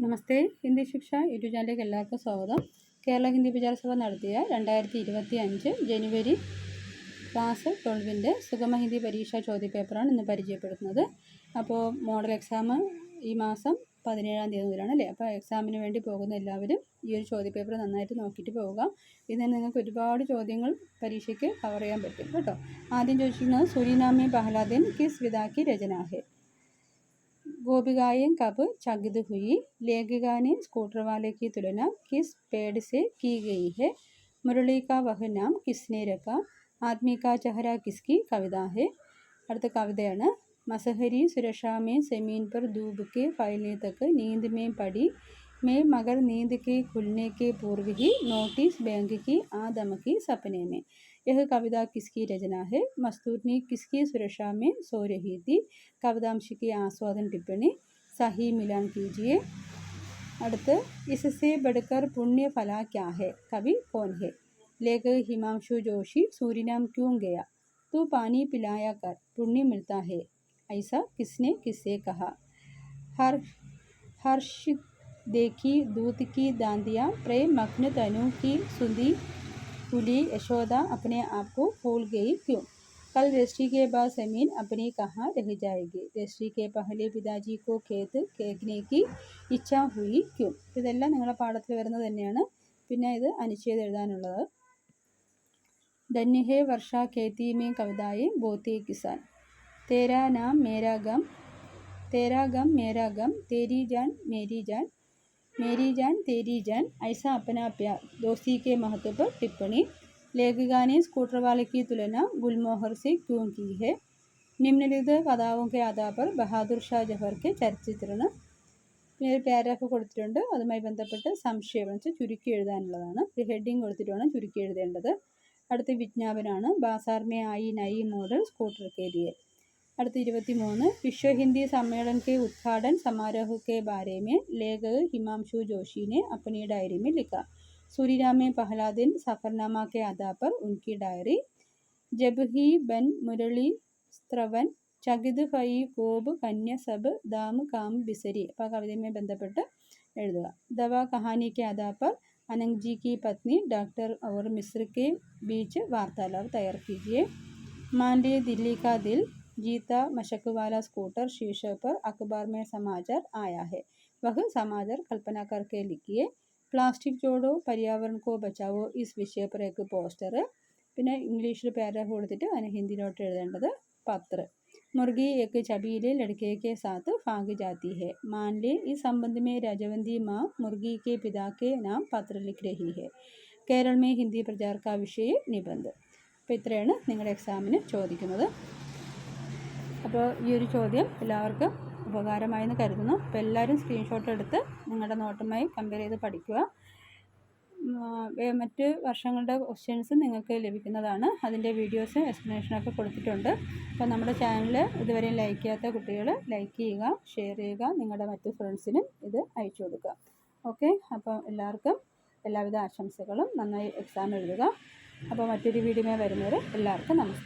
നമസ്തേ. ഹിന്ദി ശിക്ഷ യൂട്യൂബ് ചാനലിലേക്ക് എല്ലാവർക്കും സ്വാഗതം. കേരള ഹിന്ദി വിചാരസഭ നടത്തിയ രണ്ടായിരത്തി ഇരുപത്തി അഞ്ച് ജനുവരി ക്ലാസ് ട്വൽവിന്റെ സുഗമ ഹിന്ദി പരീക്ഷാ ചോദ്യപേപ്പറാണ് ഇന്ന് പരിചയപ്പെടുത്തുന്നത്. അപ്പോൾ മോഡൽ എക്സാം ഈ മാസം പതിനേഴാം തീയതി മുതലാണ് അല്ലേ? അപ്പോൾ എക്സാമിന് വേണ്ടി പോകുന്ന എല്ലാവരും ഈ ഒരു ചോദ്യപേപ്പർ നന്നായിട്ട് നോക്കിയിട്ട് പോവുക. ഇതിൽ നിങ്ങൾക്ക് ഒരുപാട് ചോദ്യങ്ങൾ പരീക്ഷയ്ക്ക് കവർ ചെയ്യാൻ പറ്റും കേട്ടോ. ആദ്യം ചോദിച്ചിരിക്കുന്നത് സുരിനാമി ബഹ്ലാദിൻ കിസ് വിതാക്കി രചനാഹെ. गोपिकाएं कब चकित हुई लेखिका ने स्कूटर वाले की तुलना किस पेड़ से की गई है मुरली का वह नाम किसने रखा आदमी का चेहरा किसकी कविता है അടുത്ത കവിതയാണ് मसहरी सुरक्षा में जमीन पर धूप के फैलने तक नींद में पड़ी मैं मगर नींद के खुलने के पूर्व ही नोटिस बैंक की आदम की सपने में यह कविता किसकी रचना है मस्तूरनी किसकी सुरक्षा में सो रही थी कवितांश की आस्वादन टिप्पणी सही मिलान कीजिए അടുത്ത് इससे बढ़कर पुण्य फला क्या है कवि कौन है लेखक हिमांशु जोशी सूरीनाम क्यों गया तू पानी पिलाया कर पुण्य मिलता है ऐसा किसने किससे कहा हर हर्ष देखी दूत की दांदियाँ प्रेम मग्न तनु की सुंदी तुली यशोदा अपने आप को भूल गई क्यों कल रजिस्ट्री के बाद जमीन अपनी कहाँ रह जाएगी रजिस्ट्री के पहले पिताजी को खेत കേൾക്കനെ की ഇച്ഛ ഹുയി ക്യൂ ഇതെല്ലാം നിങ്ങളുടെ പാഠത്തിൽ വരുന്നത് തന്നെയാണ് പിന്നെ ഇത് അനുച്ഛേദം എഴുതാനുള്ളത് धन्य है वर्षा खेती में कविताएं बोते किसान तेरा नाम मेरा गम तेरा गम मेरा गम तेरी जान मेरी जान मेरी जान तेरी जान ऐसा अपना प्यार दोस्ती के महत्व पर टिप्पणी लेखिका ने स्कूटर वाले की तुलना गुलमोहर से क्यों की है निम्नलिखित कथाओं के आधार पर ബഹാദുർ ഷാ ജഫറിൻ്റെ ചരിത്രത്തിന് പിന്നെ ഒരു പാരാഗ്രാഫ് കൊടുത്തിട്ടുണ്ട് അതുമായി ബന്ധപ്പെട്ട് സംശയം വെച്ച് ചുരുക്കി എഴുതാനുള്ളതാണ് ഒരു ഹെഡിങ് കൊടുത്തിട്ട് വേണം ചുരുക്കി എഴുതേണ്ടത് അടുത്ത വിജ്ഞാപനമാണ് ബാസാർ മേ ആയി നയി മോഡൽ സ്കൂട്ടർ के लिए അടുത്ത ഇരുപത്തി മൂന്ന് വിശ്വ ഹിന്ദി സമ്മേളൻ കെ ഉദ്ഘാടन समारोह के बारे में लेखक हिमांशु जोशी ने अपनी डायरी में लिखा सूरीरा में पहला दिन सफरनामा के आधार पर उनकी डायरी ജബ്ഹി ബൻ മുരളി സ്ത്രവൻ ചകിത് ഫൈ കോബ് കന്യ സബ് ദാം കാം ബിസരി. അപ്പോൾ കവിതയുമായി ബന്ധപ്പെട്ട് എഴുതുക. ദവ കഹാനി കെ ആധാർ അനങ് കി പത്നി ഡോക്ടർ और मिस्र के बीच वार्तालाप तैयार कीजिए मान लिए दिल्ली का दिल जीता मशक वाला स्कूटर शीर्षक पर अखबार में समाचार आया है वह समाचार कल्पना करके लिखिए പ്ലാസ്റ്റിക് ചോടോ पर्यावरण को बचाओ इस विषय पर एक പോസ്റ്റർ പിന്നെ ഇംഗ്ലീഷിൽ പാരാഗ്രാഫ് കൊടുത്തിട്ട് അതിന് ഹിന്ദിയിലോട്ട് എഴുതേണ്ടത് പത്ര मुर्गी एक छबीले लड़के के साथ भाग जाती है मान ले इस संबंध में राजवंती माँ मुर्गी के पिता के नाम पत्र लिख रही है കേരള മേ ഹിന്ദി പ്രചാർ കാ വിഷയ നിബന്ധ് അപ്പോൾ ഇത്രയാണ് നിങ്ങളുടെ എക്സാമിന് ചോദിക്കുന്നത് അപ്പോൾ ഈ ഒരു ചോദ്യം എല്ലാവർക്കും ഉപകാരമായി എന്ന് കരുതുന്നു. അപ്പോൾ എല്ലാവരും സ്ക്രീൻഷോട്ട് എടുത്ത് നിങ്ങളുടെ നോട്ടുമായി കമ്പയർ ചെയ്ത് പഠിക്കുക. മറ്റ് വർഷങ്ങളുടെ ക്വസ്റ്റ്യൻസ് നിങ്ങൾക്ക് ലഭിക്കുന്നതാണ്. അതിന്റെ വീഡിയോസ് എക്സ്പ്ലനേഷനൊക്കെ കൊടുത്തിട്ടുണ്ട്. അപ്പോൾ നമ്മുടെ ചാനൽ ഇതുവരെ ലൈക്ക് ചെയ്യാത്ത കുട്ടികൾ ലൈക്ക് ചെയ്യുക ഷെയർ ചെയ്യുക. നിങ്ങളുടെ മറ്റ് ഫ്രണ്ട്സിനും ഇത് അയച്ചു കൊടുക്കുക. ഓക്കെ അപ്പോൾ എല്ലാവർക്കും എല്ലാവിധ ആശംസകളും. നന്നായി എക്സാം എഴുതുക. അപ്പോൾ മറ്റൊരു വീഡിയോ വരുന്നവർ എല്ലാവർക്കും നമസ്കാരം.